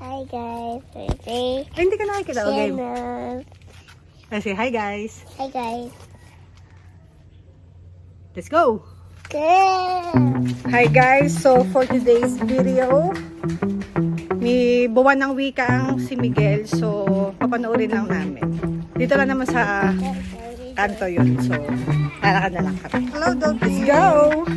Hi guys, today Ay, hindi ka nakikita. Okay. Let's say hi guys. Hi guys. Let's go. Good. Hi guys. So for today's video, may buwan ng wika ang si Miguel. So papanoorin lang namin. Dito lang naman sa kanto yun. So lalakad na lang kami. Hello dog. Let's go.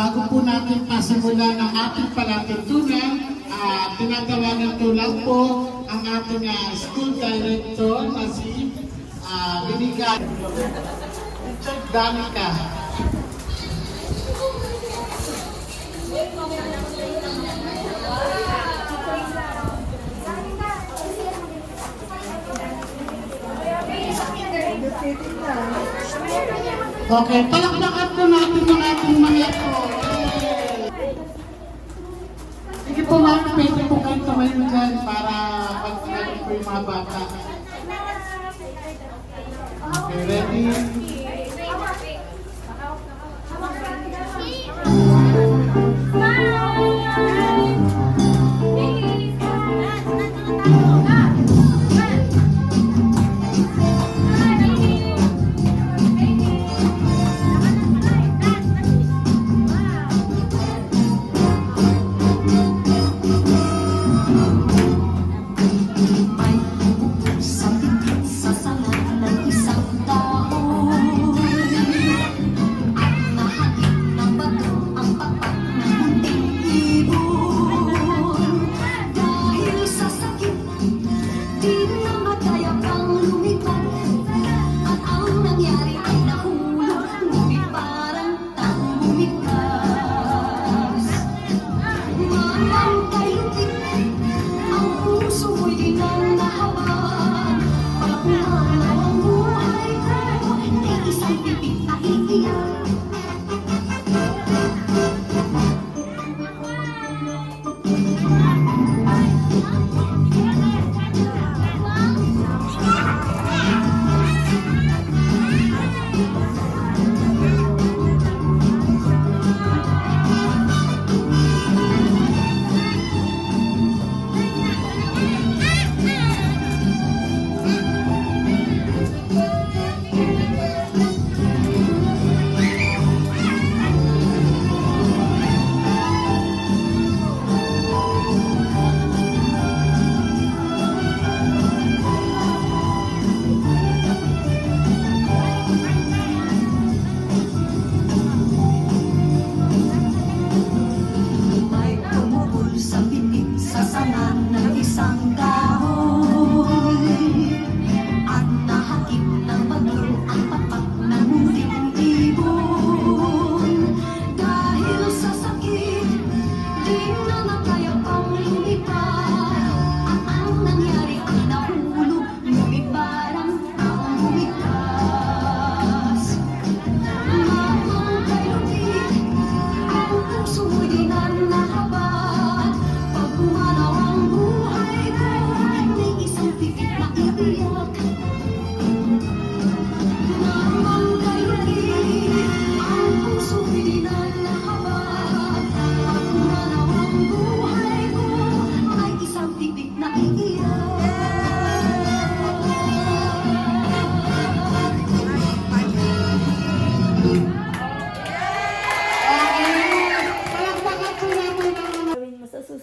Bago po natin pasimulan ang ating palatuntunan, uh, tinatawagan ko lang po ang ating ah, school director na si uh, Binigan Richard Danica. Okay, palakpakan Okay,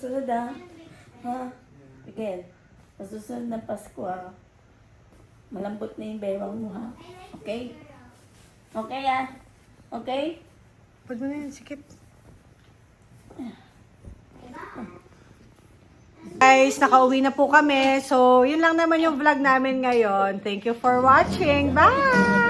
susunod ah. Ha? Miguel, sa susunod Pasko ah. Malambot na yung bewang mo ha. Okay? Okay ah. Okay? Pwede mo na yun, sikip. Guys, nakauwi na po kami. So, yun lang naman yung vlog namin ngayon. Thank you for watching. Bye!